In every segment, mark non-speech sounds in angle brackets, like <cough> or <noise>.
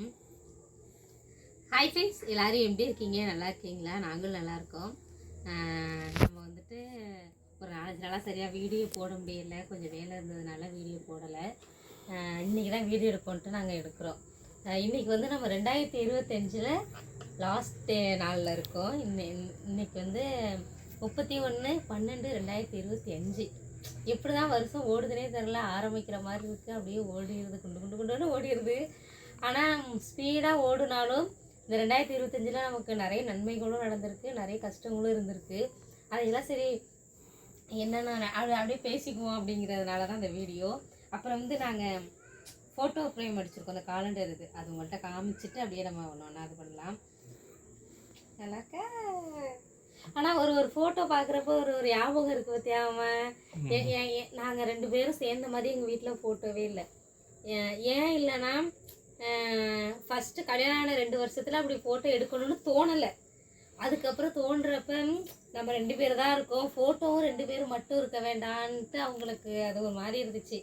ம். Hi friends எல்லோரும் எப்படி இருக்கீங்க? நல்லா இருக்கீங்களா? நாங்களும் நல்லாயிருக்கோம் நம்ம வந்துட்டு ஒரு நாலஞ்சு நாளாக சரியாக வீடியோ போட முடியல. கொஞ்சம் வேலை இருந்ததுனால வீடியோ போடலை. இன்றைக்கி தான் வீடியோ எடுப்போன்ட்டு நாங்கள் எடுக்கிறோம். இன்றைக்கி இன்னைக்கு வந்து நம்ம ரெண்டாயிரத்தி இருபத்தஞ்சில் லாஸ்ட் டே நாளில் இருக்கோம். இன்னை இன்னைக்கு வந்து முப்பத்தி ஒன்று பன்னெண்டு ரெண்டாயிரத்தி இருபத்தி அஞ்சு எப்படி தான் வருஷம் ஓடுதுனே தெரில ஆரம்பிக்கிற மாதிரி இருக்குது அப்படியே ஓடிடுது. குண்டு குண்டு குண்டுன்னு ஓடிடுது. ஆனால் ஸ்பீடாக ஓடுனாலும் இந்த ரெண்டாயிரத்தி இருபத்தஞ்சில் நமக்கு நிறைய நன்மைகளும் நடந்திருக்கு நிறைய கஷ்டங்களும் இருந்திருக்கு. அதையெல்லாம் சரி என்னென்ன அப்படி அப்படியே பேசிக்குவோம் அப்படிங்கிறதுனால தான் இந்த வீடியோ. அப்புறம் வந்து நாங்கள் ஃபோட்டோ ஃப்ரேம் அடிச்சிருக்கோம் அந்த காலண்டர் இது. அது உங்கள்கிட்ட காமிச்சிட்டு அப்படியே நம்ம ஒன்று ஒன்றா இது பண்ணலாம். நல்லாக்கா ஆனால் ஒரு ஒரு ஃபோட்டோ பார்க்குறப்ப ஒரு ஒரு ஞாபகம் இருக்குது பற்றியா அவன் நாங்கள் ரெண்டு பேரும் சேர்ந்த மாதிரி எங்கள் வீட்டில் ஃபோட்டோவே இல்லை. ஏன் ஏன் இல்லைன்னா ஃபஸ்ட்டு கல்யாணம் ஆன ரெண்டு வருஷத்தில் அப்படி ஃபோட்டோ எடுக்கணும்னு தோணலை. அதுக்கப்புறம் தோன்றப்ப நம்ம ரெண்டு பேர் தான் இருக்கோம். ஃபோட்டோவும் ரெண்டு பேரும் மட்டும் இருக்க வேண்டான்ட்டு அவங்களுக்கு அது ஒரு மாதிரி இருந்துச்சு.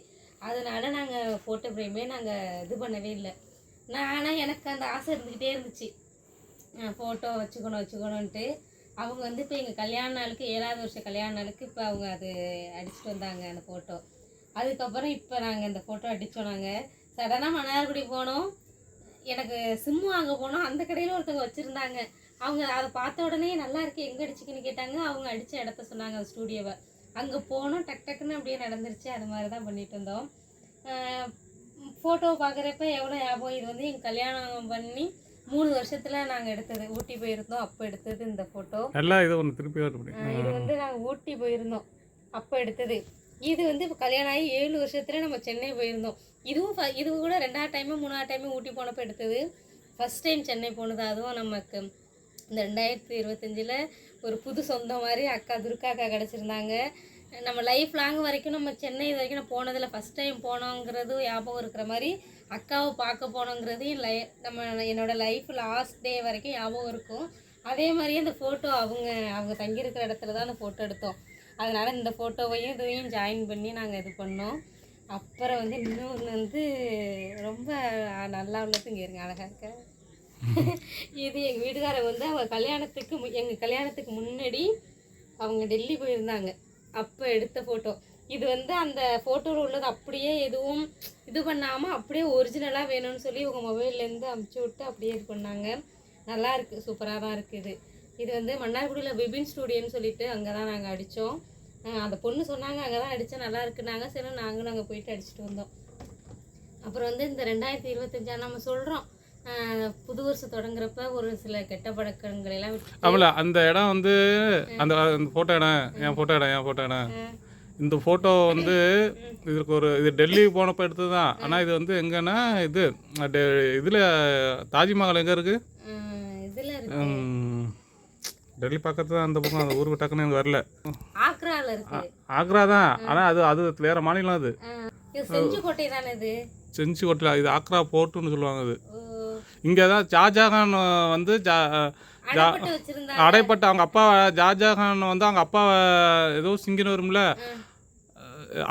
அதனால் நாங்கள் ஃபோட்டோ ஃப்ரேமே நாங்கள் இது பண்ணவே இல்லை. நான் ஆனால் எனக்கு அந்த ஆசை இருந்துக்கிட்டே இருந்துச்சு. ஃபோட்டோ வச்சுக்கணும் வச்சுக்கணுன்ட்டு அவங்க வந்து இப்போ எங்கள் கல்யாண நாளுக்கு ஏழாவது வருஷம் கல்யாண நாளுக்கு இப்போ அவங்க அது அடிச்சுட்டு வந்தாங்க அந்த ஃபோட்டோ அதுக்கப்புறம் இப்போ நாங்கள் அந்த ஃபோட்டோ அடித்தோம் நாங்கள் சடனாக மன்னார்குடி போனோம். எனக்கு சிம்மு வாங்க போனோம். அந்த கடையில் ஒருத்தவங்க வச்சுருந்தாங்க. அவங்க அதை பார்த்த உடனே நல்லா இருக்கு எங்கே அடிச்சுக்குன்னு கேட்டாங்க. அவங்க அடித்த இடத்த சொன்னாங்க அந்த ஸ்டூடியோவை அங்கே போனோம் டக் டக்குன்னு அப்படியே நடந்துருச்சு. அது மாதிரி தான் பண்ணிட்டு இருந்தோம். ஃபோட்டோ பார்க்குறப்ப எவ்வளோ ஞாபகம்? இது வந்து எங்கள் கல்யாணம் பண்ணி மூணு வருஷத்தில் நாங்கள் எடுத்தது ஊட்டி போயிருந்தோம் அப்போ எடுத்தது இந்த ஃபோட்டோ நல்லா இது ஒன்று திருப்பி இது வந்து நாங்கள் ஊட்டி போயிருந்தோம் அப்போ எடுத்தது. இது வந்து இப்போ கல்யாணம் ஆகி ஏழு வருஷத்துல நம்ம சென்னை போயிருந்தோம். இதுவும் ஃப- இது கூட ரெண்டாவது டைமு மூணாவது டைமு ஊட்டி போனப்போ எடுத்தது. ஃபர்ஸ்ட் டைம் சென்னை போனது. அதுவும் நமக்கு இந்த ரெண்டாயிரத்தி இருபத்தஞ்சில் ஒரு புது சொந்தம் மாதிரி அக்கா துர்கா அக்கா கிடச்சிருந்தாங்க. நம்ம லைஃப் லாங் வரைக்கும் நம்ம சென்னை இது வரைக்கும் நான் போனதில் ஃபஸ்ட் டைம் போனோங்கிறது ஞாபகம் இருக்கிற மாதிரி அக்காவை பார்க்க போனோங்கிறது என் லை நம்ம என்னோடய லைஃப் லாஸ்ட் டே வரைக்கும் ஞாபகம் இருக்கும். அதே மாதிரியே இந்த ஃபோட்டோ அவங்க அவங்க தங்கியிருக்கிற இடத்துல தான் அந்த ஃபோட்டோ எடுத்தோம். அதனால் இந்த ஃபோட்டோவையும் இதையும் ஜாயின் பண்ணி நாங்கள் இது பண்ணோம். அப்புறம் வந்து இன்னொன்று வந்து ரொம்ப நல்லா உள்ளது இங்கே இருங்க அழகாக இருக்க. இது எங்கள் வீட்டுக்காரர் வந்து அவங்க கல்யாணத்துக்கு மு- கல்யாணத்துக்கு முன்னாடி அவங்க டெல்லி போயிருந்தாங்க. அப்போ எடுத்த ஃபோட்டோ இது வந்து அந்த ஃபோட்டோவில் உள்ளது அப்படியே எதுவும் இது பண்ணாமல் அப்படியே ஒரிஜினலாக வேணும்னு சொல்லி உங்கள் மொபைல்லேருந்து அமுச்சு விட்டு அப்படியே இது பண்ணாங்க. நல்லா இருக்குது சூப்பராக தான் இருக்குது இது. வந்து மன்னார்குடியில் பிபின் ஸ்டூடியோன்னு சொல்லிட்டு அங்கே தான் நாங்கள் அடித்தோம் அந்த பொண்ணு சொன்னாங்க அங்கே தான் அடித்தா நல்லா இருக்குனாங்க சரி நாங்களும் அங்கே போயிட்டு அடிச்சுட்டு வந்தோம். அப்புறம் வந்து இந்த ரெண்டாயிரத்தி இருபத்தஞ்சா நம்ம சொல்கிறோம் புது வருஷம் தொடங்குறப்ப ஒரு சில கெட்ட பழக்கங்களை எல்லாம் ஆமல அந்த இடம் வந்து அந்த ஃபோட்டோ இடம் என் ஃபோட்டோ இடம் என் ஃபோட்டோ இடம். இந்த ஃபோட்டோ வந்து இதுக்கு ஒரு இது டெல்லி போனப்போ எடுத்தது தான் ஆனால் இது வந்து எங்கன்னா இது இதில் தாஜ்மஹால் எங்கே இருக்குது இதில் டெல்லி பக்கத்து தான் அந்த பக்கம் அந்த ஊருக்கு டக்குன்னு எனக்கு வரல. இருக்கு. ஆக்ரா தான். ஆனால் அது அது வேறு மாநிலம் அது. செஞ்சுக்கோட்டை தானே இது? செஞ்சு கொட்டல இது ஆக்ரா போர்ட்டுன்னு சொல்லுவாங்க அது. இங்கே தான் ஷாஜகான் வந்து ஜா அடைப்பட்டு அவங்க அப்பா ஜாஜகான் வந்து அவங்க அப்பா ஏதோ சிங்கின்னு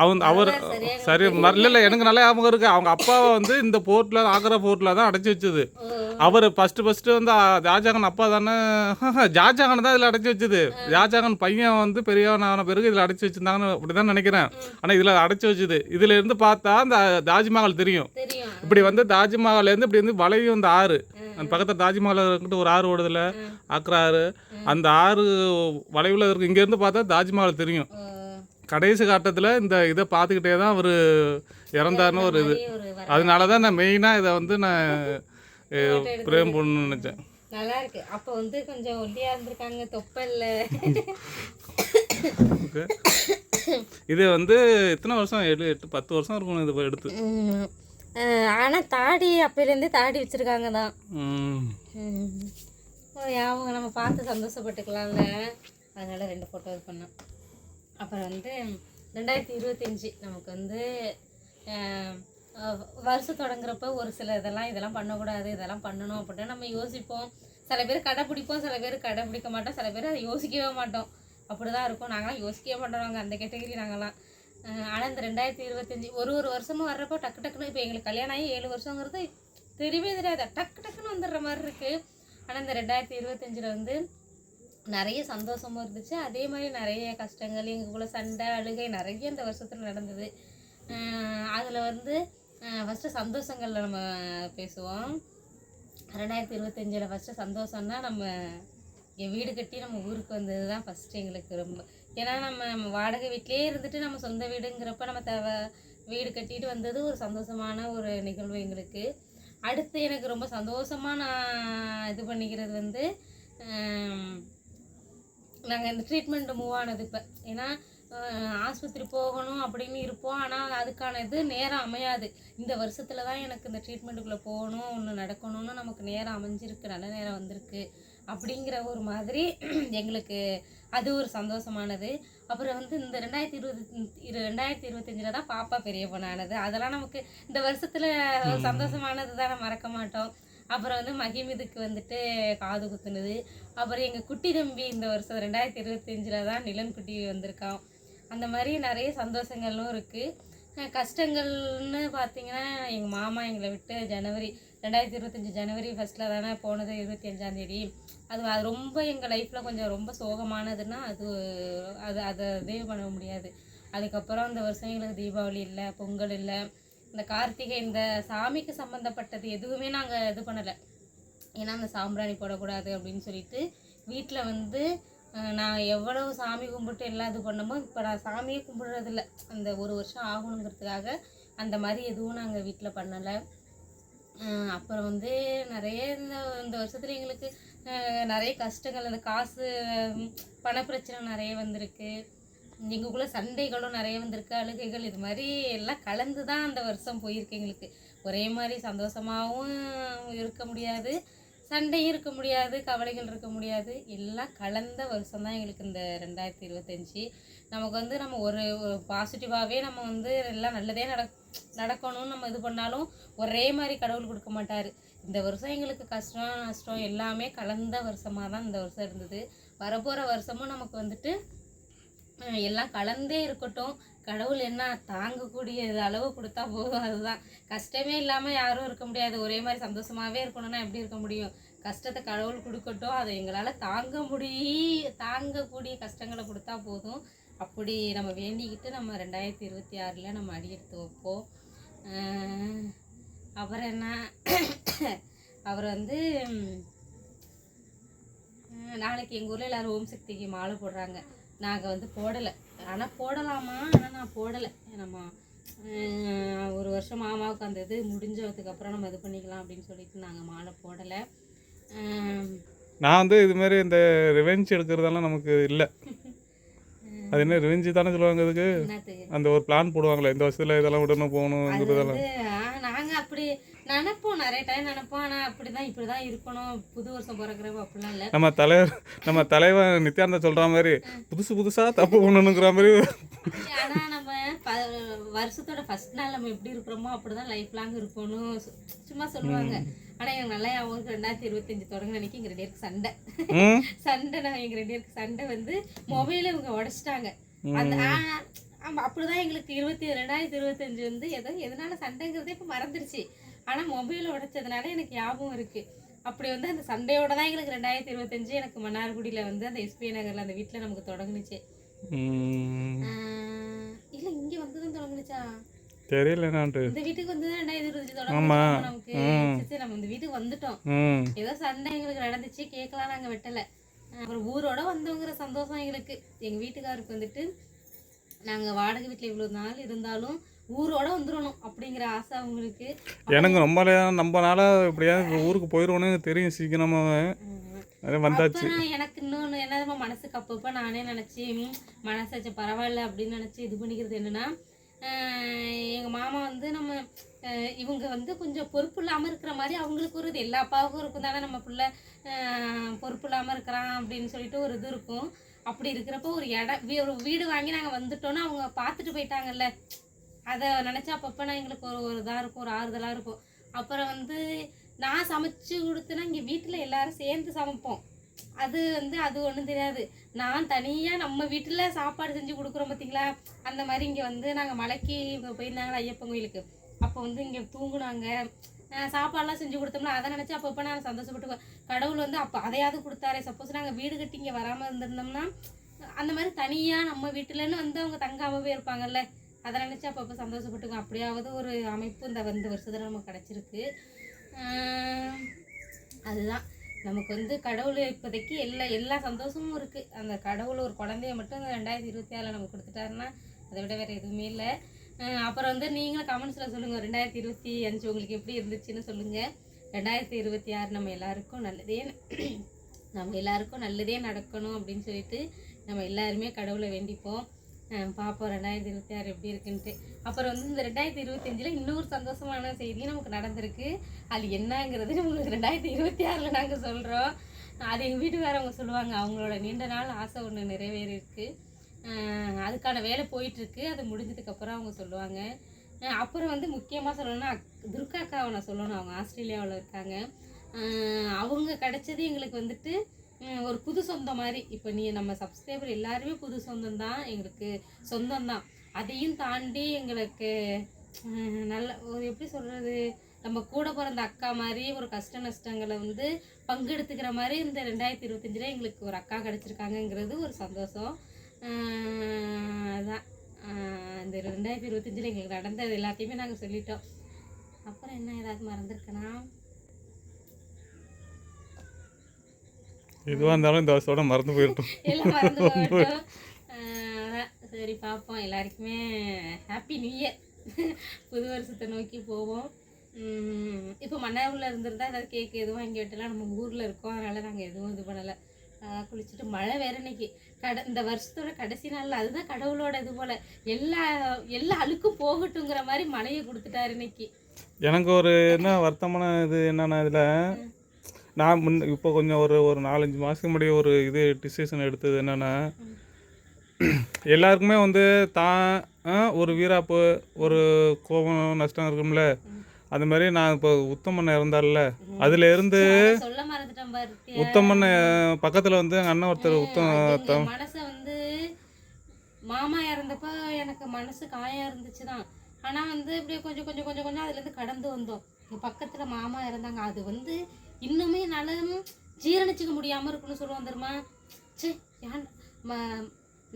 அவன் அவர் சரி மரல இல்லை எனக்கு நல்லா ஞாபகம் இருக்கு. அவங்க அப்பாவை வந்து இந்த போர்ட்டில் ஆக்ரா போர்ட்டில் தான் அடைச்சி வச்சது. அவர் ஃபஸ்ட்டு ஃபஸ்ட்டு வந்து ஆ, ஷாஜகான் அப்பா தானே? ஷாஜகான் தான் இதில் அடைச்சி வச்சது. ஷாஜகான் பையன் வந்து பெரியவன் ஆன பிறகு இதில் அடைச்சி வச்சிருந்தாங்கன்னு அப்படி தான் நினைக்கிறேன் ஆனால் இதில் அடைச்சி வச்சது. இதில் இருந்து பார்த்தா அந்த தாஜ்மஹால் தெரியும். இப்படி வந்து தாஜ்மஹால்லேருந்து இப்படி வந்து வளையும் இந்த ஆறு. அந்த பக்கத்தில் தாஜ்மஹால் இருக்கிட்டு ஒரு ஆறு ஓடுதுல ஆக்ரா ஆறு. அந்த ஆறு வளைவில் இருக்கு. இங்கேருந்து பார்த்தா தாஜ்மஹால் தெரியும். கடைசி காட்டத்தில் இந்த இதை பார்த்துக்கிட்டே தான் அவர் இறந்தாருன்னு ஒரு இது. அதனால தான் நான் மெயினாக இதை வந்து நான் பிரேம் பண்ணணும்னு நினச்சேன். நல்லா இருக்கு. அப்ப வந்து கொஞ்சம் ஒல்லியா இருந்திருக்காங்க தொப்பல்ல. இது வந்து எத்தனை வருஷம்? ஏழு எட்டு பத்து வருஷம் இருக்கும் இது எடுத்து. உம், அஹ் ஆனா தாடி அப்பையிலேருந்தே தாடி வச்சிருக்காங்க தான். அவங்க நம்ம பார்த்து சந்தோஷப்பட்டுக்கலாம்ல. அதனால ரெண்டு ஃபோட்டோ இது பண்ணோம். அப்புறம் வந்து ரெண்டாயிரத்தி இருபத்தஞ்சி நமக்கு வந்து வருஷம் தொடங்குறப்ப ஒரு சில இதெல்லாம் இதெல்லாம் பண்ணக்கூடாது இதெல்லாம் பண்ணணும் அப்படின்னு நம்ம யோசிப்போம். சில பேர் கடைப்பிடிப்போம் சில பேர் கடைப்பிடிக்க மாட்டோம் சில பேர் அதை யோசிக்கவே மாட்டோம். அப்படி தான் இருக்கும். நாங்களாம் யோசிக்கவே மாட்டோம். அந்த கேட்டகரி நாங்களாம். ஆனால் இந்த ரெண்டாயிரத்தி இருபத்தஞ்சி ஒரு ஒரு வருஷமும் வர்றப்போ டக்கு டக்குன்னு இப்போ எங்களுக்கு கல்யாணம் ஆகி ஏழு வருஷங்கிறது தெரியவே தெரியாது. டக்கு டக்குன்னு வந்துடுற மாதிரி இருக்குது ஆனால் இந்த ரெண்டாயிரத்தி இருபத்தஞ்சில் வந்து நிறைய சந்தோஷமும் இருந்துச்சு. அதே மாதிரி நிறைய கஷ்டங்கள் எங்களுக்குள்ள சண்டை அழுகை நிறைய இந்த வருஷத்தில் நடந்தது. அதில் வந்து ஃபஸ்ட்டு சந்தோஷங்களில் நம்ம பேசுவோம். ரெண்டாயிரத்தி இருபத்தஞ்சில் ஃபஸ்ட்டு சந்தோஷம்னா நம்ம என் வீடு கட்டி நம்ம ஊருக்கு வந்தது தான் ஃபஸ்ட்டு எங்களுக்கு ரொம்ப. ஏன்னா நம்ம நம்ம வாடகை வீட்டிலே இருந்துட்டு நம்ம சொந்த வீடுங்கிறப்ப நம்ம தேவை வீடு கட்டிட்டு வந்தது ஒரு சந்தோஷமான ஒரு நிகழ்வு எங்களுக்கு. அடுத்து எனக்கு ரொம்ப சந்தோஷமாக நான் இது பண்ணிக்கிறது வந்து நாங்கள் இந்த ட்ரீட்மெண்ட் மூவ் ஆனது இப்போ. ஏன்னா ஆஸ்பத்திரி போகணும் அப்படின்னு இருப்போம். ஆனால் அதுக்கான இது நேரம் அமையாது. இந்த வருஷத்துல தான் எனக்கு இந்த ட்ரீட்மெண்ட்டுக்குள்ளே போகணும் ஒன்று நடக்கணும்னு நமக்கு நேரம் அமைஞ்சிருக்கு. நல்ல நேரம் வந்திருக்கு. அப்படிங்கிற ஒரு மாதிரி எங்களுக்கு அது ஒரு சந்தோஷமானது. அப்புறம் வந்து இந்த ரெண்டாயிரத்தி இருபது இரு ரெண்டாயிரத்தி இருபத்தஞ்சில் தான் பாப்பா பெரிய பொண்ணானது. அதெல்லாம் நமக்கு இந்த வருஷத்தில் சந்தோஷமானது தான் மறக்க மாட்டோம். அப்புறம் வந்து மகிமிதுக்கு வந்துட்டு காது குத்துனது. அப்புறம் எங்கள் குட்டி தம்பி இந்த வருஷம் ரெண்டாயிரத்தி இருபத்தஞ்சில் தான் நிலன் குட்டி வந்திருக்கான் அந்த மாதிரி நிறைய சந்தோஷங்களும் இருக்குது கஷ்டங்கள்னு பார்த்தீங்கன்னா எங்கள் மாமா எங்களை விட்டு ஜனவரி ரெண்டாயிரத்தி இருபத்தஞ்சி ஜனவரி ஃபஸ்ட்டில் தானே போனது இருபத்தி அஞ்சாந்தேதி அது அது ரொம்ப எங்கள் லைஃப்பில் கொஞ்சம் ரொம்ப சோகமானதுன்னா அது அது அதை இதே பண்ண முடியாது. அதுக்கப்புறம் இந்த வருஷம் எங்களுக்கு தீபாவளி இல்லை பொங்கல் இல்லை. இந்த கார்த்திகை இந்த சாமிக்கு சம்மந்தப்பட்டது எதுவுமே நாங்கள் இது பண்ணலை. ஏன்னா அந்த சாம்பிராணி போடக்கூடாது அப்படின்னு சொல்லிட்டு வீட்டில் வந்து நான் எவ்வளவு சாமி கும்பிட்டு எல்லாம் இது பண்ணமோ இப்போ நான் சாமியே கும்பிடுறதில்ல. அந்த ஒரு வருஷம் ஆகணுங்கிறதுக்காக அந்த மாதிரி எதுவும் நாங்கள் வீட்டில் பண்ணலை. அப்புறம் வந்து நிறைய இந்த இந்த வருஷத்தில் எங்களுக்கு நிறைய கஷ்டங்கள் அந்த காசு பணப்பிரச்சனை நிறைய வந்திருக்கு. எங்களுக்குள்ள சண்டைகளும் நிறைய வந்திருக்கு அழுகைகள் இது மாதிரி எல்லாம் கலந்து தான் அந்த வருஷம் போயிருக்கு எங்களுக்கு. ஒரே மாதிரி சந்தோஷமாகவும் இருக்க முடியாது. சண்டையும் இருக்க முடியாது கவலைகள் இருக்க முடியாது. எல்லாம் கலந்த வருஷம் தான் எங்களுக்கு இந்த ரெண்டாயிரத்தி இருபத்தஞ்சி. நமக்கு வந்து நம்ம ஒரு பாசிட்டிவாகவே நம்ம வந்து எல்லாம் நல்லதே நடக் நடக்கணும்னு நம்ம இது பண்ணாலும் ஒரே மாதிரி கடவுள் கொடுக்க மாட்டார். இந்த வருஷம் எங்களுக்கு கஷ்டம் நஷ்டம் எல்லாமே கலந்த வருஷமாக தான் இந்த வருஷம் இருந்தது. வரப்போகிற வருஷமும் நமக்கு வந்துட்டு எல்லாம் கலந்தே இருக்கட்டும். கடவுள் என்ன தாங்கக்கூடிய அளவு கொடுத்தா போதும் அதுதான். கஷ்டமே இல்லாமல் யாரும் இருக்க முடியாது. ஒரே மாதிரி சந்தோஷமாகவே இருக்கணும்னா எப்படி இருக்க முடியும்? கஷ்டத்தை கடவுள் கொடுக்கட்டும். அதை எங்களால் தாங்க முடிய தாங்கக்கூடிய கஷ்டங்களை கொடுத்தா போதும். அப்படி நம்ம வேண்டிக்கிட்டு நம்ம ரெண்டாயிரத்தி இருபத்தி ஆறில் நம்ம அடியெடுத்து வைப்போம். அவர் அப்புறம் என்ன? அவர் வந்து நாளைக்கு எங்கள் ஊரில் எல்லாரும் ஓம் சக்திக்கு மாலை போடுறாங்க. நாங்கள் வந்து போடலை. ஆனால் போடலாமா? ஆனால் நான் போடலை. நம்ம ஒரு வருஷம் மாமாவுக்கு அந்த இது முடிஞ்சதுக்கு அப்புறம் நம்ம இது பண்ணிக்கலாம் அப்படின்னு சொல்லிட்டு நாங்கள் மாலை போடலை. நான் வந்து இது மாதிரி இந்த ரிவெஞ்ச் எடுக்கிறதெல்லாம் நமக்கு இல்லை. அது என்ன ரிவெஞ்சு தானே சொல்லுவாங்க என்னத்துக்கு அந்த ஒரு பிளான் போடுவாங்களே இந்த வருஷத்தில் இதெல்லாம் விடணும் போகணுங்கிறதெல்லாம் வந்து ஆ, நாங்க அப்படி நினைப்போம் நிறைய டைம் நினைப்போம். ஆனா அப்படிதான் இப்படிதான் இருக்கணும். புது வருஷம் பிறக்கிறப்ப அப்படிலாம் இல்ல. நம்ம தலைவர் நம்ம தலைவர் நித்யானந்தா சொல்கிற மாதிரி புதுசு புதுசாக தப்பு பண்ணணுங்கிற மாதிரி ஆனா நம்ம வருஷத்தோட ஃபர்ஸ்ட் நாள் நம்ம எப்படி இருக்கிறோமோ அப்படிதான் லைஃப் லாங் இருக்கணும். சும்மா சொல்லுவாங்க. ஆனா எனக்கு நல்லா ஞாபகம் ரெண்டாயிரத்தி இருபத்தஞ்சு தொடங்கின அன்னைக்கு எங்க ரெண்டு பேருக்கு சண்டை. சண்டை நான் எங்க ரெண்டு பேருக்கு சண்டை வந்து மொபைல இவங்க உடைச்சிட்டாங்க. அந்த ஆ, ஆமா அப்படிதான் எங்களுக்கு இருபத்தி ரெண்டாயிரத்தி இருபத்தஞ்சு வந்து எதோ எதனால சண்டைங்கிறதே இப்போ மறந்துடுச்சு ஆனா மொபைல் உடைச்சதுனால எனக்கு ஞாபகம் இருக்கு. அப்படி வந்து அந்த சண்டையோட தான் எங்களுக்கு ரெண்டாயிரத்தி இருபத்தஞ்சு எனக்கு மன்னார்குடியில வந்து அந்த எஸ்பி நகர்ல அந்த வீட்ல நமக்கு தொடங்குனுச்சு. இல்ல இங்க வந்து தான் தொடங்குனுச்சா? தெரியல என்னான்ட்டு. இந்த வீட்டுக்கு வந்து ரெண்டாயிரத்தி ஆமா. தொடங்குச்சு நமக்கு நம்ம இந்த வீட்டுக்கு வந்துட்டோம். ஏதோ சண்டை எங்களுக்கு நடந்துச்சு கேட்கலாம் நாங்கள் வெட்டலை. அப்புறம் ஊரோட வந்தவங்கிற சந்தோஷம் எங்களுக்கு. எங்கள் வீட்டுக்காருக்கு வந்துட்டு நாங்கள் வாடகை வீட்டில் இவ்வளோ நாள் இருந்தாலும் ஊரோட வந்துடணும் அப்படிங்கிற ஆசை அவங்களுக்கு. எனக்கு ரொம்ப நேரம் நம்ம நாளாக எப்படியாவது ஊருக்கு போயிடுவோன்னு தெரியும் சீக்கிரமாக அது வந்தாச்சு. எனக்கு இன்னொன்று என்னதுமா மனசுக்கு அப்பப்போ நானே நினச்சி மனசாச்சு பரவாயில்ல அப்படின்னு நினச்சி இது பண்ணிக்கிறது என்னென்னா எங்கள் மாமா வந்து நம்ம இவங்க வந்து கொஞ்சம் பொறுப்பு இல்லாமல் இருக்கிற மாதிரி அவங்களுக்கு ஒரு இது எல்லா அப்பாவுக்கும் இருக்கும் தானே நம்ம பிள்ளை பொறுப்பு இல்லாமல் இருக்கிறான் அப்படின்னு சொல்லிட்டு ஒரு இது இருக்கும். அப்படி இருக்கிறப்போ ஒரு இடம் வீடு வாங்கி நாங்கள் வந்துட்டோன்னா அவங்க பார்த்துட்டு போயிட்டாங்கல்ல. அதை நினச்சா அப்பப்போ நான் எங்களுக்கு ஒரு ஒரு இதாக இருக்கும் ஒரு ஆறுதலாக இருக்கும். அப்புறம் வந்து நான் சமைச்சு கொடுத்தேன்னா இங்கே வீட்டில் எல்லாரும் சேர்ந்து சமைப்போம். அது வந்து அது ஒன்றும் தெரியாது. நான் தனியாக நம்ம வீட்டில் சாப்பாடு செஞ்சு கொடுக்குறோம் பார்த்தீங்களா அந்த மாதிரி இங்கே வந்து நாங்கள் மலைக்கு இப்போ போயிருந்தாங்களா ஐயப்பன் கோயிலுக்கு. அப்போ வந்து இங்கே தூங்குனாங்க. அஹ் சாப்பாடுலாம் செஞ்சு கொடுத்தோம்ல அதை நினச்சி அப்பப்போ நான் சந்தோஷப்பட்டு கடவுள் வந்து அப்போ அதையாவது கொடுத்தாரே. சப்போஸ் நாங்கள் வீடு கட்டி இங்கே வராமல் இருந்திருந்தோம்னா அந்த மாதிரி தனியாக நம்ம வீட்டிலன்னு வந்து அவங்க தங்காமவே இருப்பாங்கல்ல. அதை நினச்சி அப்பப்போ சந்தோஷப்பட்டுக்குவேன் அப்படியாவது ஒரு அமைப்பு இந்த இந்த வருஷத்தில் நமக்கு கிடச்சிருக்கு. அதுதான். நமக்கு வந்து கடவுள் இப்போதைக்கு எல்லா எல்லா சந்தோஷமும் இருக்குது அந்த கடவுள் ஒரு குழந்தைய மட்டும் இந்த ரெண்டாயிரத்தி இருபத்தி ஆறில் நமக்கு கொடுத்துட்டாருன்னா அதை விட வேறு எதுவுமே இல்லை. அப்புறம் வந்து நீங்களும் கமெண்ட்ஸில் சொல்லுங்கள் ரெண்டாயிரத்தி இருபத்தி அஞ்சு உங்களுக்கு எப்படி இருந்துச்சுன்னு சொல்லுங்கள் ரெண்டாயிரத்தி இருபத்தி ஆறு நம்ம எல்லாருக்கும் நல்லதே நம்ம எல்லாருக்கும் நல்லதே நடக்கணும் அப்படின்னு சொல்லிட்டு நம்ம எல்லாருமே கடவுளை வேண்டிப்போம். பார்ப்போம் ரெண்டாயிரத்தி இருபத்தி ஆறு எப்படி இருக்குன்ட்டு. அப்புறம் வந்து இந்த ரெண்டாயிரத்தி இருபத்தஞ்சில் இன்னொரு சந்தோஷமான செய்தி நமக்கு நடந்திருக்கு. அது என்னங்கிறது உங்களுக்கு ரெண்டாயிரத்தி இருபத்தி ஆறில் நாங்கள் சொல்கிறோம் அது எங்கள் வீட்டுக்காரவங்க சொல்லுவாங்க. அவங்களோட நீண்ட நாள் ஆசை ஒன்று நிறைவேறிருக்கு அதுக்கான வேலை போயிட்டுருக்கு. அது முடிஞ்சதுக்கப்புறம் அவங்க சொல்லுவாங்க. அப்புறம் வந்து முக்கியமாக சொல்லணும்னா துர்காக்காவை துர்கா அக்காவை நான் சொல்லணும். அவங்க ஆஸ்திரேலியாவில் இருக்காங்க. அவங்க கிடச்சது எங்களுக்கு வந்துட்டு ஒரு புது சொந்தம் மாதிரி. இப்போ நீ நம்ம சப்ஸ்கிரைபர் எல்லாருமே புது சொந்தம் தான் எங்களுக்கு சொந்தம் தான். அதையும் தாண்டி எங்களுக்கு நல்ல ஒரு எப்படி சொல்கிறது நம்ம கூட பிறந்த அக்கா மாதிரி ஒரு கஷ்ட நஷ்டங்களை வந்து பங்கெடுத்துக்கிற மாதிரி இந்த ரெண்டாயிரத்தி இருபத்தஞ்சில் எங்களுக்கு ஒரு அக்கா கிடச்சிருக்காங்கங்கிறது ஒரு சந்தோஷம். அதுதான் அதான். இந்த ரெண்டாயிரத்தி இருபத்தஞ்சில் எங்களுக்கு நடந்தது எல்லாத்தையுமே நாங்கள் சொல்லிட்டோம். அப்புறம் என்ன ஏதாவது மறந்துருக்கேன்னா எதுவாக இருந்தாலும் இந்த வருஷத்தோட மறந்து போயிட்டோம் <laughs> <laughs> சரி பார்ப்போம். எல்லாருக்குமே ஹாப்பி நியூ இயர் புது வருஷத்தை நோக்கி போவோம். இப்போ மன்னாரில் இருந்திருந்தா ஏதாவது கேக் எதுவும் வாங்கி விட்டலாம். நம்ம ஊரில் இருக்கோம். அதனால் நாங்கள் எதுவும் இது பண்ணலை. குளிச்சுட்டு மழை வேற இன்னைக்கு. கட இந்த வருஷத்தோட கடைசி நாளில் அதுதான் கடவுளோட இது போல். எல்லா எல்லா அழுக்கும் போகட்டுங்கிற மாதிரி மழையை கொடுத்துட்டாரு இன்னைக்கு. எனக்கு ஒரு என்ன வருத்தமான இது என்னன்னா இதில் நான் முன் இப்போ கொஞ்சம் ஒரு ஒரு நாலஞ்சு மாதத்துக்கு முன்னாடி ஒரு இது டிசிஷன் எடுத்தது என்னென்னா எல்லாருக்குமே வந்து தான் ஒரு வீராப்பு ஒரு கோபம் நஷ்டம் இருக்கும்ல. அந்த மாதிரி நான் இப்போ உத்தமன் இறந்தார்ல அதுல இருந்து அதை உத்தமன் பக்கத்தில் வந்து எங்கள் அண்ணன் ஒருத்தர் உத்தம் மனசை வந்து மாமா இறந்தப்ப எனக்கு மனசு காயம் இருந்துச்சு தான் ஆனா வந்து இப்படியே கொஞ்சம் கொஞ்சம் கொஞ்சம் கொஞ்சம் அதுல இருந்து கடந்து வந்தோம். பக்கத்துல மாமா இறந்தாங்க. அது வந்து இன்னுமே என்னால் ஜீரணிச்சிக்க முடியாமல் இருக்குன்னு சொல்லுவோம் தெரியுமா? சே ஏன்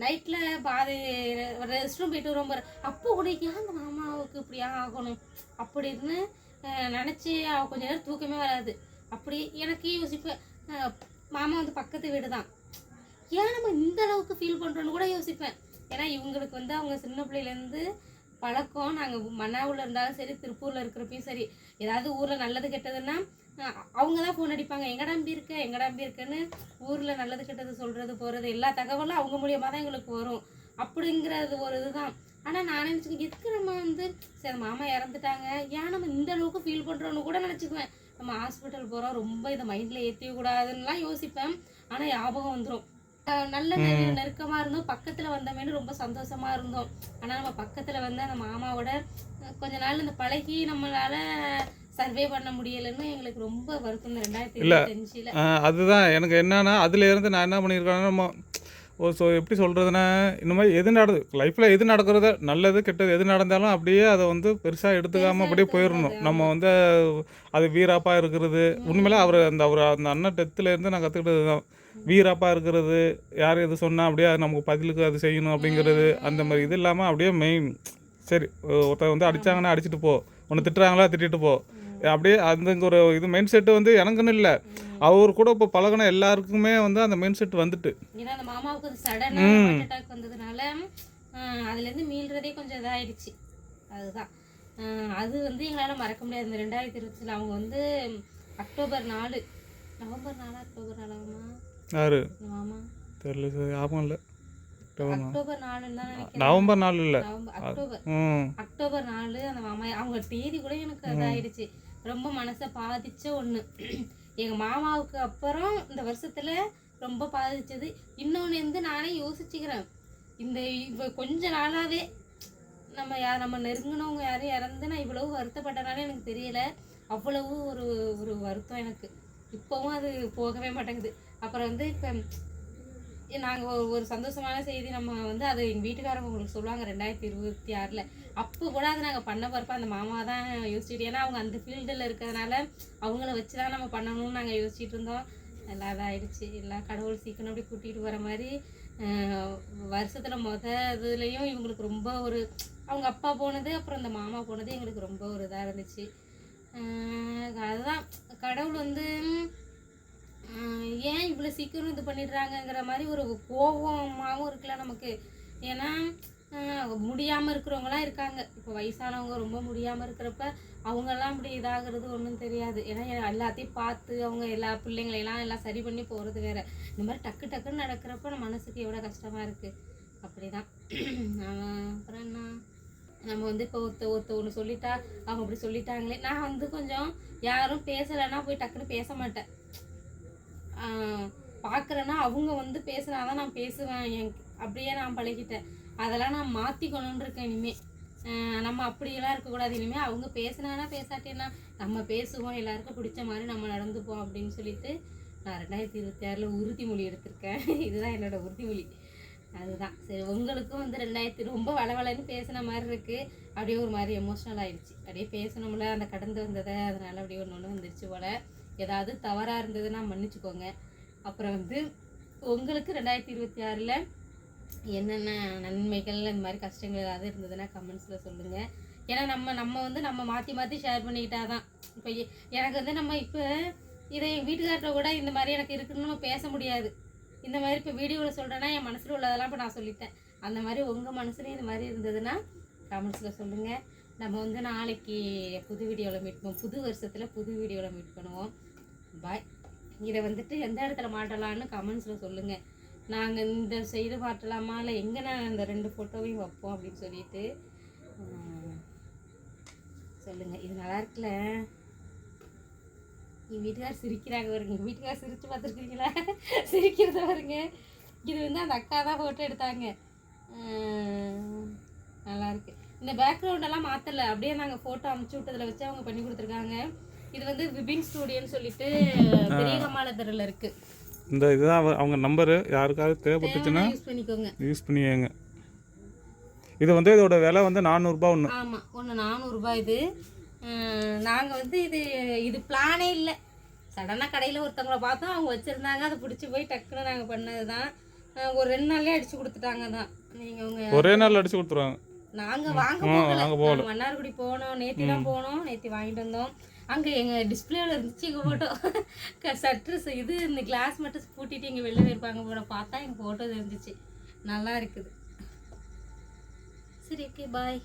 நைட்டில் பாதி ரெஸ்ட் ரூம் போயிட்டு ரொம்ப அப்போ கூட ஏன் அந்த மாமாவுக்கு இப்படி ஆகணும்? அப்படின்னு நினச்சி நினைச்சு கொஞ்ச நேரம் தூக்கமே வராது. அப்படி எனக்கு யோசிப்பேன் மாமா வந்து பக்கத்து வீடு தான் ஏன் நம்ம இந்த அளவுக்கு ஃபீல் பண்ணுறோன்னு கூட யோசிப்பேன். ஏன்னா இவங்களுக்கு வந்து அவங்க சின்ன பிள்ளையிலேருந்து பழக்கம். நாங்கள் மன்னாவில் இருந்தாலும் சரி திருப்பூரில் இருக்கிறப்பையும் சரி ஏதாவது ஊரில் நல்லது கெட்டதுன்னா அவங்க தான் ஃபோன் அடிப்பாங்க. எங்கடா நம்பி இருக்க? எங்கடா நம்பி இருக்கன்னு ஊரில் நல்லது கெட்டது சொல்கிறது போகிறது எல்லா தகவலும் அவங்க மூலியமாக தான் எங்களுக்கு வரும். அப்படிங்கிறது ஒரு இதுதான். ஆனால் நான் நினச்சிக்க எதுக்கு நம்ம வந்து சரி மாமா இறந்துட்டாங்க. ஏன் நம்ம இந்த அளவுக்கு ஃபீல் பண்ணுறோன்னு கூட நினச்சிக்குவேன். நம்ம ஹாஸ்பிட்டல் போகிறோம் ரொம்ப இதை மைண்டில் ஏற்றிக்க கூடாதுன்னுலாம் யோசிப்பேன். ஆனால் ஞாபகம் வந்துடும் நல்ல நெரு- நெருக்கமா இருந்தோம். பக்கத்துல வந்தோமேனு ரொம்ப சந்தோஷமா இருந்தோம். ஆனா நம்ம பக்கத்துல வந்து அந்த மாமாவோட கொஞ்ச நாள் இந்த பழகி நம்மளால சர்வே பண்ண முடியலன்னு எங்களுக்கு ரொம்ப வருத்தம். ரெண்டாயிரத்தி இருபத்தஞ்சுல. அதுதான். எனக்கு என்னன்னா அதுல இருந்து நான் என்ன பண்ணியிருக்கேன்னா நம்ம ஒரு ஸோ எப்படி சொல்கிறதுனா இந்த மாதிரி எது நடது லைஃப்பில் எது நடக்கிறத நல்லது கெட்டது எது நடந்தாலும் அப்படியே அதை வந்து பெருசாக எடுத்துக்காமல் அப்படியே போயிடணும். நம்ம வந்து அது வீராப்பாக இருக்கிறது. உண்மையிலே அவர் அந்த அவர் அந்த அண்ணன் டெத்துலேருந்து நான் கற்றுக்கிட்டது தான். வீராப்பாக இருக்கிறது யார் எது சொன்னால் அப்படியே அது நமக்கு பதிலுக்கு அது செய்யணும் அப்படிங்கிறது அந்த மாதிரி இது இல்லாமல் அப்படியே மெயின் சரி ஒருத்தர் வந்து அடிச்சாங்கன்னா அடிச்சிட்டு போ. ஒன்று திட்டுறாங்களா திட்டிட்டு போ. அப்படியே அந்த ஒரு இது மைண்ட் செட்டு வந்து எனக்குன்னு இல்லை. அவர் கூட இப்போ பழகின எல்லாருக்குமே வந்து அந்த மைண்ட் செட் வந்துட்டு. ஏன்னா அந்த மாமாவுக்கு அது சடனா ஹார்ட் அட்டாக் வந்ததுனால அஹ், அதுல இருந்து மீள்றதே கொஞ்சம் இதாயிடுச்சு. அதுதான். அது வந்து எங்களால மறக்க முடியாது. இந்த ரெண்டாயிரத்தி இருபத்துல அவங்க வந்து அக்டோபர் நாலு. நவம்பர் நாலு அக்டோபர் நாலாமா யாரு? இந்த மாமா. தெரியல ஞாபகம் இல்லை. அக்டோபர் நாலுன்னு தான் நவம்பர் நாள் இல்லை. அக்டோபர். அக்டோபர் நாலு அந்த மாமா. அவங்க தேதி கூட எனக்கு இதாயிடுச்சு. ரொம்ப மனசை பாதித்த ஒன்று எங்கள் மாமாவுக்கு அப்புறம் இந்த வருஷத்தில் ரொம்ப பாதித்தது இன்னொன்று வந்து நானே யோசிச்சுக்கிறேன். இந்த இப்போ கொஞ்ச நாளாகவே நம்ம யார் நம்ம நெருங்கினவங்க யாரும் இறந்து நான் இவ்வளவு வருத்தப்பட்டனால எனக்கு தெரியல. அவ்வளவு ஒரு ஒரு வருத்தம் எனக்கு. இப்போவும் அது போகவே மாட்டேங்குது. அப்புறம் வந்து இப்போ நாங்கள் ஒரு ஒரு சந்தோஷமான செய்தி நம்ம வந்து அது எங்கள் வீட்டுக்காரங்க உங்களுக்கு சொல்லுவாங்க ரெண்டாயிரத்தி இருபத்தி ஆறில். அப்போ கூட அதை நாங்கள் பண்ண போகிறப்ப அந்த மாமா தான் யோசிச்சுட்டு ஏன்னா அவங்க அந்த ஃபீல்டில் இருக்கிறதுனால அவங்கள வச்சு தான் நம்ம பண்ணணும்னு நாங்கள் யோசிச்சுட்டு இருந்தோம். எல்லாம் இதாகிடுச்சு எல்லாம் கடவுள் சீக்கிரம் அப்படி கூட்டிகிட்டு வர மாதிரி வருஷத்தில் மொத இதுலேயும் இவங்களுக்கு ரொம்ப ஒரு அவங்க அப்பா போனது அப்புறம் இந்த மாமா போனது எங்களுக்கு ரொம்ப ஒரு இதாக இருந்துச்சு. அதுதான். கடவுள் வந்து ஏன் இவ்வளோ சீக்கிரம் இது பண்ணிடுறாங்கங்கிற மாதிரி ஒரு கோபமாகவும் இருக்குல்ல நமக்கு. ஏன்னா முடியாமல் இருக்கிறவங்களாம் இருக்காங்க. இப்போ வயசானவங்க ரொம்ப முடியாமல் இருக்கிறப்ப அவங்கெல்லாம் அப்படி இதாகிறது ஒன்றும் தெரியாது. ஏன்னா எல்லாத்தையும் பார்த்து அவங்க எல்லா பிள்ளைங்களையெல்லாம் எல்லாம் சரி பண்ணி போகிறது வேறு. இந்த மாதிரி டக்கு டக்குன்னு நடக்கிறப்ப நம்ம மனசுக்கு எவ்வளோ கஷ்டமாக இருக்குது அப்படி தான் அப்புறம் என்ன? நம்ம வந்து இப்போ ஒருத்த ஒருத்த ஒன்று சொல்லிட்டா அவங்க அப்படி சொல்லிட்டாங்களே. நான் வந்து கொஞ்சம் யாரும் பேசலைன்னா போய் டக்குன்னு பேச மாட்டேன். பார்க்குறேன்னா அவங்க வந்து பேசுனா தான் நான் பேசுவேன். என் அப்படியே நான் பழகிட்டேன். அதெல்லாம் நான் மாற்றிக்கணுன்னு இருக்கேன் இனிமேல் நம்ம அப்படியெல்லாம் இருக்கக்கூடாது. இனிமேல் அவங்க பேசினானா பேசாட்டேன்னா நம்ம பேசுவோம். எல்லாருக்கும் பிடிச்ச மாதிரி நம்ம நடந்துப்போம் அப்படின்னு சொல்லிட்டு நான் ரெண்டாயிரத்தி இருபத்தி ஆறில் உறுதிமொழி எடுத்திருக்கேன். <laughs> இதுதான் என்னோட உறுதிமொழி அதுதான். சரி உங்களுக்கும் வந்து ரெண்டாயிரத்தி ரொம்ப வளவளன்னு பேசின மாதிரி இருக்குது அப்படியே ஒரு மாதிரி எமோஷ்னல் ஆகிடுச்சு அப்படியே பேசணும்ல அந்த கடந்து வந்ததை. அதனால் அப்படியே ஒன்று ஒன்று வந்துருச்சு போல். ஏதாவது தவறாக இருந்ததுன்னா மன்னிச்சுக்கோங்க. அப்புறம் வந்து உங்களுக்கு ரெண்டாயிரத்தி இருபத்தி ஆறில் என்னென்ன நன்மைகள் இந்த மாதிரி கஷ்டங்கள் ஏதாவது இருந்ததுன்னா கமெண்ட்ஸில் சொல்லுங்கள் ஏன்னா நம்ம நம்ம வந்து நம்ம மாற்றி மாற்றி ஷேர் பண்ணிக்கிட்டாதான். இப்போ எனக்கு வந்து நம்ம இப்போ இதை என் வீட்டுக்கார்ட்ட கூட இந்த மாதிரி எனக்கு இருக்குன்னு நம்ம பேச முடியாது. இந்த மாதிரி இப்போ வீடியோவில் சொல்கிறேன்னா என் மனசில் உள்ளதெல்லாம் இப்போ நான் சொல்லிட்டேன். அந்த மாதிரி உங்கள் மனசுலேயும் இந்த மாதிரி இருந்ததுன்னா கமெண்ட்ஸில் சொல்லுங்கள் நம்ம வந்து நாளைக்கு புது வீடியோவில் மீட் பண்ணுவோம் புது வருஷத்தில் புது வீடியோவில் மீட் பண்ணுவோம். பாய் இதை வந்துட்டு எந்த இடத்துல மாட்டலாம்னு கமெண்ட்ஸில் சொல்லுங்கள் நாங்கள் இந்த சைடு மாட்டலாமா இல்லை எங்கே நான் இந்த ரெண்டு ஃபோட்டோவையும் வைப்போம் அப்படின்னு சொல்லிட்டு சொல்லுங்கள் இது நல்லா இருக்குல்ல? என் வீட்டுக்கார் சிரிக்கிறாங்க பாருங்க. எங்கள் வீட்டுக்கார் சிரிச்சு பார்த்துருக்கீங்களா? <laughs> சிரிக்கிறத பாருங்க. இது வந்து அந்த அக்கா தான் ஃபோட்டோ எடுத்தாங்க. உம், நல்லா இருக்கு. இந்த பேக்ரவுண்டெல்லாம் மாற்றல அப்படியே நாங்கள் ஃபோட்டோ அமுச்சு விட்டதில் வச்சு அவங்க பண்ணி கொடுத்துருக்காங்க. இது வந்து விபின் ஸ்டூடியோன்னு சொல்லிட்டு பெரிய கமாலத்தரில் இருக்கு. இந்த இதுதான் அவ- அவங்க நம்பரு. யாருக்காவது தேவைப்பட்டுச்சுன்னா யூஸ் பண்ணிக்கோங்க. இது வந்து இதோட விலை வந்து நானூறுரூபா ஒன்று ஆமாம் ஒன்று நானூறுரூபா இது. நாங்கள் வந்து இது இது பிளானே இல்லை. சடனாக கடையில் ஒருத்தவங்கள பார்த்தோம். அவங்க வச்சுருந்தாங்க. அதை பிடிச்சி போய் டக்குன்னு நாங்கள் பண்ணது தான் ஒரு ரெண்டு நாள்லேயே அடிச்சு கொடுத்துட்டாங்க தான். நீங்கள் உங்க ஒரே நாள் அடிச்சு கொடுத்துருவாங்க. நாங்கள் வாங்க போகல. மன்னார்குடி போனோம். நேத்தி தான் போனோம். நேத்தி வாங்கிட்டு வந்தோம். அங்கே எங்கள் டிஸ்பிளேவில் இருந்துச்சு எங்கள் ஃபோட்டோ சட்ரஸ் இது இந்த கிளாஸ் மட்டும் பூட்டிட்டு இங்கே வெளில இருப்பாங்க போல பார்த்தா எங்கள் ஃபோட்டோ இருந்துச்சு. நல்லா இருக்குது. சரி ஓகே பாய்